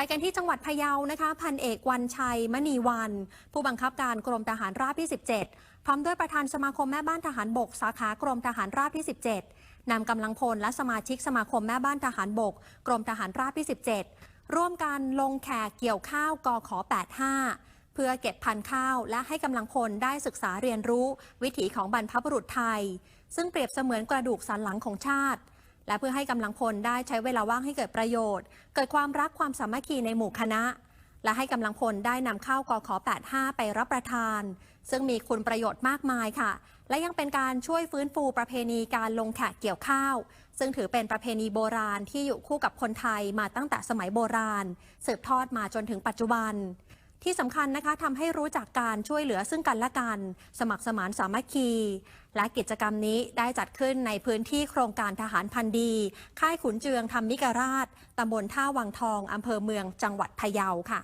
ไปกันที่จังหวัดพะเยานะคะ พันเอกวันชัยมณีวัน ผู้บังคับการกรมทหารราบที่ 17 พร้อมด้วยประธานสมาคมแม่บ้านทหารบก สาขากรมทหารราบที่ 17นำกำลังพลและสมาชิกสมาคมแม่บ้านทหารบก กรมทหารราบที่ 17 ร่วมกันลงแขกเกี่ยวข้าวกอขอ 85 เพื่อเก็บพันธุ์ข้าว และให้กำลังพลได้ศึกษาเรียนรู้ วิถีของบรรพบุรุษไทย ซึ่งเปรียบเสมือนกระดูกสันหลังของชาติ และเพื่อให้กำลังพลได้ใช้เวลาว่างให้เกิดประโยชน์ เกิดความรักความสามัคคีในหมู่คณะ และให้กำลังพลได้นำข้าวกอขอ 85 ไปรับประทาน ซึ่งมีคุณประโยชน์มากมายค่ะ และยังเป็นการช่วยฟื้นฟูประเพณีการลงแขกเกี่ยวข้าว ซึ่งถือเป็นประเพณีโบราณที่อยู่คู่กับคนไทยมาตั้งแต่สมัยโบราณ สืบทอดมาจนถึงปัจจุบัน ที่สำคัญนะคะทำให้รู้จักการช่วยเหลือซึ่งกันและกัน สมัครสมานสามัคคี และกิจกรรมนี้ได้จัดขึ้นในพื้นที่โครงการทหารพันดี ค่ายขุนเจืองธรรมิกราชตำบลท่าวังทองอำเภอเมืองจังหวัดพะเยาค่ะ